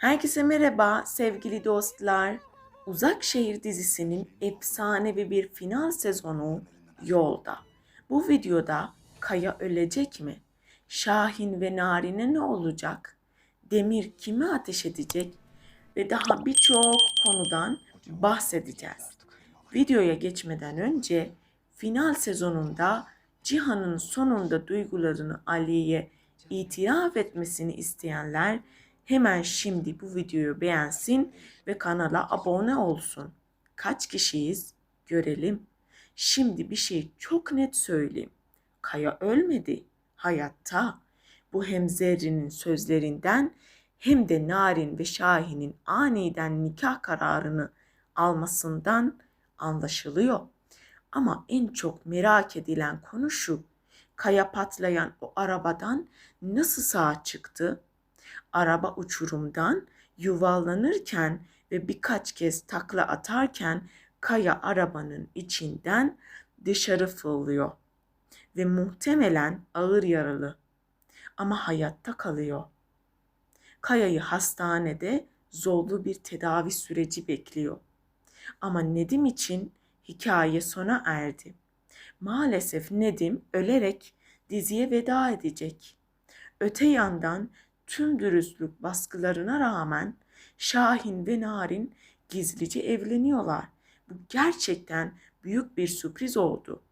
Herkese merhaba sevgili dostlar. Uzak Şehir dizisinin efsanevi bir final sezonu yolda. Bu videoda Kaya ölecek mi? Şahin ve Narine ne olacak? Demir kimi ateş edecek? Ve daha birçok konudan bahsedeceğiz. Videoya geçmeden önce final sezonunda Cihan'ın sonunda duygularını Ali'ye itiraf etmesini isteyenler hemen şimdi bu videoyu beğensin ve kanala abone olsun. Kaç kişiyiz? Görelim. Şimdi bir şey çok net söyleyeyim. Kaya ölmedi. Hayatta. Bu hem Zerrin'in sözlerinden hem de Narin ve Şahin'in aniden nikah kararını almasından anlaşılıyor. Ama en çok merak edilen konu şu. Kaya patlayan o arabadan nasıl sağ çıktı? Araba uçurumdan yuvarlanırken ve birkaç kez takla atarken Kaya arabanın içinden dışarı fırlıyor ve muhtemelen ağır yaralı ama hayatta kalıyor. Kaya'yı hastanede zorlu bir tedavi süreci bekliyor. Ama Nedim için hikaye sona erdi. Maalesef Nedim ölerek diziye veda edecek. Öte yandan tüm dürüstlük baskılarına rağmen Şahin ve Narin gizlice evleniyorlar. Bu gerçekten büyük bir sürpriz oldu.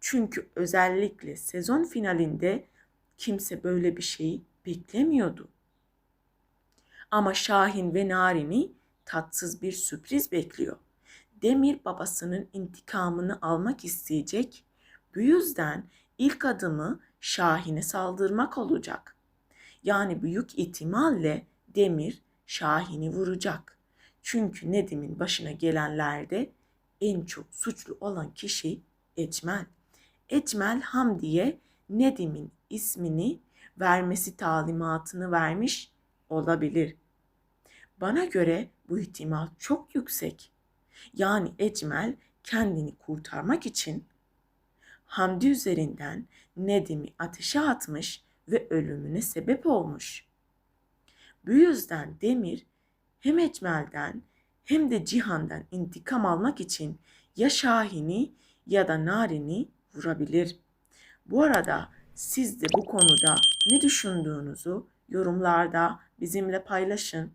Çünkü özellikle sezon finalinde kimse böyle bir şeyi beklemiyordu. Ama Şahin ve Narin'i tatsız bir sürpriz bekliyor. Demir babasının intikamını almak isteyecek. Bu yüzden ilk adımı Şahin'e saldırmak olacak. Yani büyük ihtimalle Demir Şahin'i vuracak. Çünkü Nedim'in başına gelenlerde en çok suçlu olan kişi Ecmel. Ecmel Hamdi'ye Nedim'in ismini vermesi talimatını vermiş olabilir. Bana göre bu ihtimal çok yüksek. Yani Ecmel kendini kurtarmak için Hamdi üzerinden Nedim'i ateşe atmış ve ölümüne sebep olmuş. Bu yüzden Demir hem Ecmel'den hem de Cihan'dan intikam almak için ya Şahin'i ya da Narin'i vurabilir. Bu arada siz de bu konuda ne düşündüğünüzü yorumlarda bizimle paylaşın.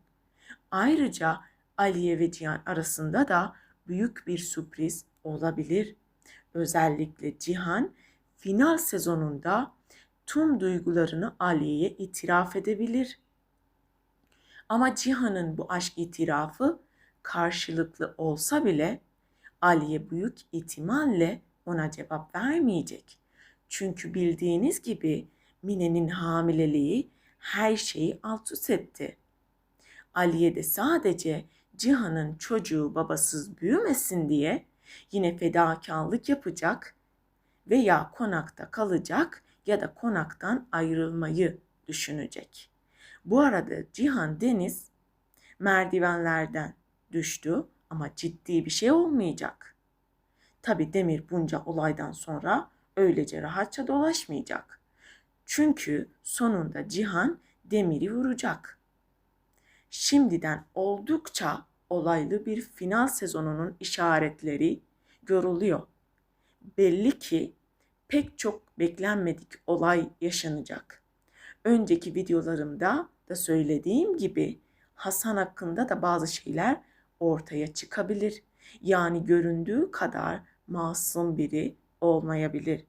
Ayrıca Aliye ve Cihan arasında da büyük bir sürpriz olabilir. Özellikle Cihan final sezonunda tüm duygularını Aliye'ye itiraf edebilir. Ama Cihan'ın bu aşk itirafı karşılıklı olsa bile Aliye büyük ihtimalle ona cevap vermeyecek. Çünkü bildiğiniz gibi Mine'nin hamileliği her şeyi alt üst etti. Aliye de sadece Cihan'ın çocuğu babasız büyümesin diye yine fedakarlık yapacak veya konakta kalacak ya da konaktan ayrılmayı düşünecek. Bu arada Cihan Deniz merdivenlerden düştü ama ciddi bir şey olmayacak. Tabi Demir bunca olaydan sonra öylece rahatça dolaşmayacak. Çünkü sonunda Cihan Demir'i vuracak. Şimdiden oldukça olaylı bir final sezonunun işaretleri görülüyor. Belli ki pek çok beklenmedik olay yaşanacak. Önceki videolarımda da söylediğim gibi Hasan hakkında da bazı şeyler ortaya çıkabilir. Yani göründüğü kadar masum biri olmayabilir.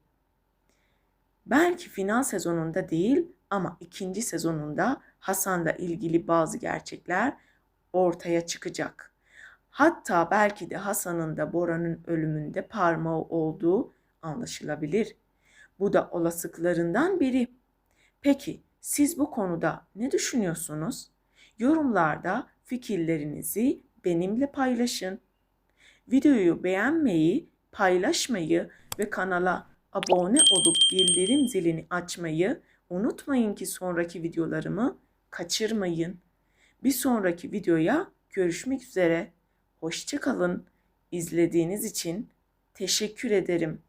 Belki final sezonunda değil ama ikinci sezonunda Hasan'la ilgili bazı gerçekler ortaya çıkacak. Hatta belki de Hasan'ın da Bora'nın ölümünde parmağı olduğu anlaşılabilir. Bu da olasılıklarından biri. Peki siz bu konuda ne düşünüyorsunuz? Yorumlarda fikirlerinizi benimle paylaşın. Videoyu beğenmeyi, paylaşmayı ve kanala abone olup bildirim zilini açmayı unutmayın ki sonraki videolarımı kaçırmayın. Bir sonraki videoya görüşmek üzere. Hoşçakalın. İzlediğiniz için teşekkür ederim.